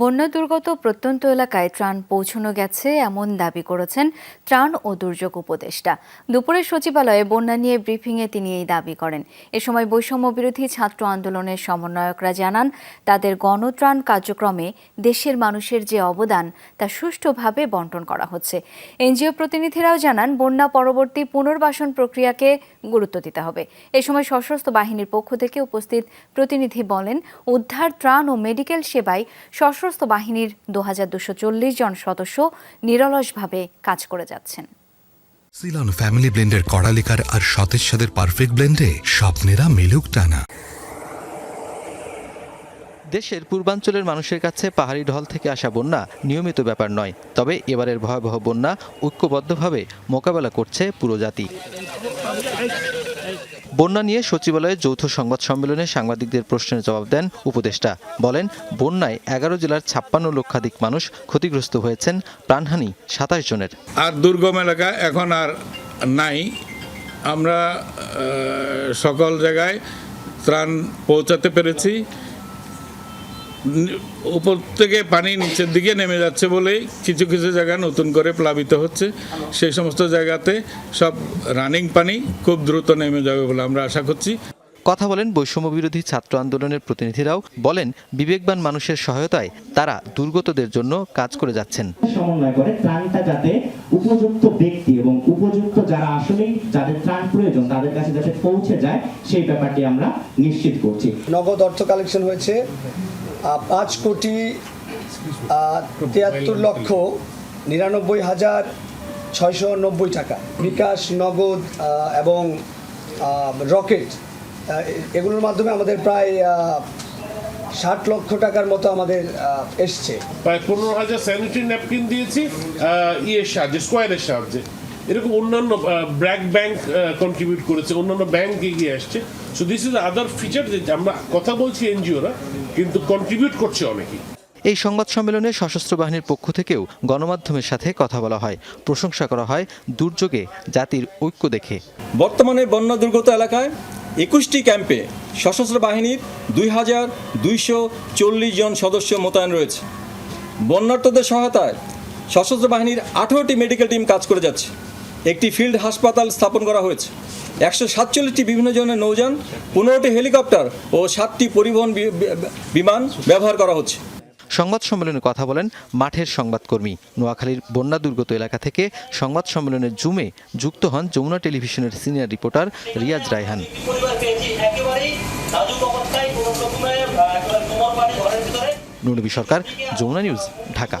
বন্যা দুর্গত প্রত্যন্ত এলাকায় ত্রাণ পৌঁছানো গেছে এমন দাবি করেছেন ত্রাণ ও দুর্যোগ উপদেষ্টা। দুপুরে সচিবালয়ে বন্যা নিয়ে ব্রিফিংয়ে তিনি এই দাবি করেন। এ সময় বৈষম্য বিরোধী ছাত্র আন্দোলনের সমন্বয়করা জানান, তাদের গণত্রাণ কার্যক্রমে দেশের মানুষের যে অবদান, তা সুষ্ঠুভাবে বন্টন করা হচ্ছে। এনজিও প্রতিনিধিরাও জানান, বন্যা পরবর্তী পুনর্বাসন প্রক্রিয়াকে গুরুত্ব দিতে হবে। এ সময় সশস্ত্র বাহিনীর পক্ষ থেকে উপস্থিত প্রতিনিধি বলেন, উদ্ধার, ত্রাণ ও মেডিকেল সেবায় সশস্ত্র বাহিনীর দু জন সদস্য নিরলসভাবে কাজ করে যাচ্ছেন। সিলন ফ্যামিলি ব্লেন্ডের কড়ালিকার আর সতেজ সাদের পারফেক্ট ব্লেন্ডে স্বপ্নেরা মিলুক টানা। দেশের পূর্বাঞ্চলের মানুষের কাছে পাহাড়ি ঢল থেকে আসা বন্যা নিয়মিত ব্যাপার নয়। তবে এবারের ভয়াবহ বন্যা ঐক্যবদ্ধভাবে মোকাবেলা করছে পুরো জাতি। বন্যা নিয়ে সচিবালয়ে যৌথ সংবাদ সম্মেলনে সাংবাদিকদের প্রশ্নের জবাব দেন উপদেষ্টা। বলেন, বন্যায় এগারো জেলার ছাপ্পান্ন লক্ষাধিক মানুষ ক্ষতিগ্রস্ত হয়েছেন, প্রাণহানি সাতাশ জনের। আর দুর্গম এলাকা এখন আর নাই। আমরা সকল জায়গায় ত্রাণ পৌঁছাতে পেরেছি। উপর থেকে পানি নিচের দিকে নেমে যাচ্ছে বলেই কিছু কিছু জায়গা নতুন করে প্লাবিত হচ্ছে। সেই সমস্ত জায়গাতে সব রানিং পানি খুব দ্রুত নেমে যাবে বলে আমরা আশা করছি। কথা বলেন বৈষম্য বিরোধী ছাত্র আন্দোলনের প্রতিনিধিরাও বলেন বিবেকবান মানুষের সহায়তায় তারা দুর্গতদের জন্য কাজ করে যাচ্ছেন। সমন্বয় করে ত্রাণটা যাতে উপযুক্ত ব্যক্তি এবং উপযুক্ত যারা আসলেই যাদের ত্রাণ প্রয়োজন তাদের কাছে যাতে পৌঁছে যায় সেই ব্যাপারটি আমরা নিশ্চিত করছি। নগদ অর্থ কালেকশন হয়েছে। পাঁচ কোটি তিয়াত্তর লক্ষ নিরানব্বই হাজার ছয়শো নব্বই টাকা। বিকাশ, নগদ এবং রকেট এগুলোর মাধ্যমে আমাদের প্রায় ষাট লক্ষ টাকার মতো আমাদের এসছে। প্রায় পনেরো হাজার স্যানিটারি ন্যাপকিন দিয়েছি ইয়ের সাহায্যে স্কোয়ারের সাহায্যে। এরকম অন্যান্য ব্র্যাক ব্যাংক কন্ট্রিবিউট করেছে অন্যান্য ব্যাংক এগিয়ে আসছে। So this is other feature যে আমরা কথা বলছি এনজিওরা কিন্তু কন্ট্রিবিউট করছে অনেকেই। এই সংবাদ সম্মেলনে সশস্ত্র বাহিনীর পক্ষ থেকেও গণমাধ্যমের সাথে কথা বলা হয়। প্রশংসা করা হয় দুর্যোগে জাতির ঐক্য দেখে। বর্তমানে বন্যা দুর্গত এলাকায় একুশটি ক্যাম্পে সশস্ত্র বাহিনীর দুই হাজার দুইশো চল্লিশ জন সদস্য মোতায়েন রয়েছে। বন্যার্থদের সহায়তায় সশস্ত্র বাহিনীর আঠেরোটি মেডিকেল টিম কাজ করে যাচ্ছে। একটি ফিল্ড হাসপাতাল স্থাপন করা হয়েছে। একশো সাতচল্লিশটি বিভিন্ন ধরনের নৌযান, পনেরোটি হেলিকপ্টার ও সাতটি পরিবহন বিমান ব্যবহার করা হচ্ছে। সংবাদ সম্মেলনে কথা বলেন মাঠের সংবাদকর্মী। নোয়াখালীর বন্যা দুর্গত এলাকা থেকে সংবাদ সম্মেলনের জুমে যুক্ত হন যমুনা টেলিভিশনের senior reporter Riaz Raihan. Nurnabi Sarkar, Jamuna news, Dhaka.